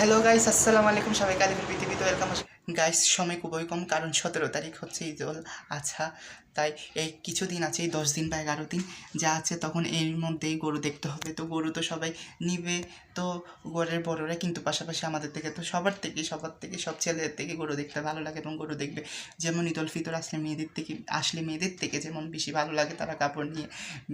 Hello guys আসসালামু আলাইকুম সবাইকে। আলিফুল পৃথিবীতে ওয়েলকাম গাইস, সময় খুবই কম, কারণ সতেরো তারিখ হচ্ছে ঈদুল আচ্ছা তাই এই কিছুদিন আছে, এই দশ দিন বা এগারো দিন যা আছে, তখন এর মধ্যেই গরু দেখতে হবে। তো গরু তো সবাই নিবে, তো গরের বড়রা কিন্তু পাশাপাশি আমাদের থেকে, তো সবার থেকে সবার থেকে, সব ছেলেদের থেকে গরু দেখতে ভালো লাগে এবং গরু দেখবে। যেমন ঈদুল ফিতর আসলে মেয়েদের থেকে, আসলে মেয়েদের থেকে যেমন বেশি ভালো লাগে, তারা কাপড় নিয়ে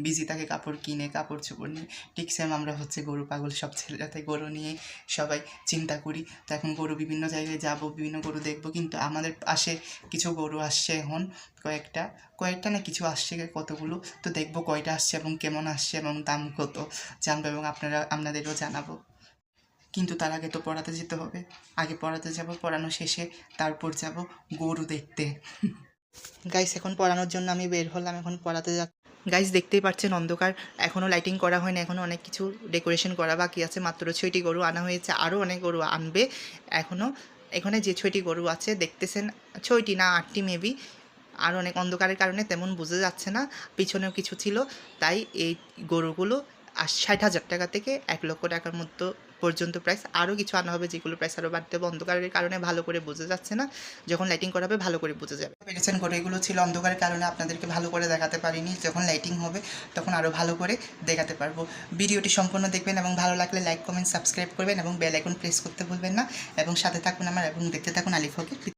বিজি থাকে, কাপড় কিনে, কাপড় চোপড় নিয়ে। ঠিক সেম আমরা হচ্ছে গরু, পাগল, সব ছেলেরাতে গরু নিয়ে সবাই চিন্তা করি। তো এখন গরু বিভিন্ন জায়গায় যাব, বিভিন্ন গরু দেখব, কিন্তু আমাদের পাশে কিছু গরু আসছে এখন, কয়েকটা। কয়েকটা না কিছু আসছে কতগুলো? তো দেখব কয়টা আসছে এবং কেমন আসছে এবং দাম কত, জানব এবং আপনারা, আপনাদেরও জানাব। কিন্তু তার আগে তো পড়াতে যেতে হবে। আগে পড়াতে যাব, পড়ানো শেষে তারপর যাব গরু দেখতে। গাইস, এখন পড়ানোর জন্য আমি বের হলাম, এখন পড়াতে যা গাইস, দেখতেই পাচ্ছেন অন্ধকার, এখনও লাইটিং করা হয়নি, এখনও অনেক কিছু ডেকোরেশন করা বাকি আছে, মাত্র ছয়টি গরু আনা হয়েছে, আরও অনেক গরু আনবে, এখনও এখানে যে ছয়টি গরু আছে, দেখতেছেন ছয়টি না আটটি মেবি আর অনেক অন্ধকারের কারণে তেমন বোঝা যাচ্ছে না, পিছনেও কিছু ছিল, তাই এই গরুগুলো ষাট হাজার টাকা থেকে এক লক্ষ টাকার মতো পর্যন্ত প্রাইস আরও কিছু আনা হবে যেগুলো প্রাইস আরও বাড়তে হবে। অন্ধকারের কারণে ভালো করে বোঝা যাচ্ছে না। যখন লাইটিং করা হবে ভালো করে বোঝা যাবে। পেরেছেন করে এগুলো ছিল অন্ধকারের কারণে আপনাদেরকে ভালো করে দেখাতে পারিনি। যখন লাইটিং হবে তখন আরও ভালো করে দেখাতে পারব। ভিডিওটি সম্পূর্ণ দেখবেন এবং ভালো লাগলে লাইক কমেন্ট সাবস্ক্রাইব করবেন এবং বেল আইকন প্রেস করতে ভুলবেন না। এবং সাথে থাকুন আমার এবং দেখতে থাকুন আলিফকে।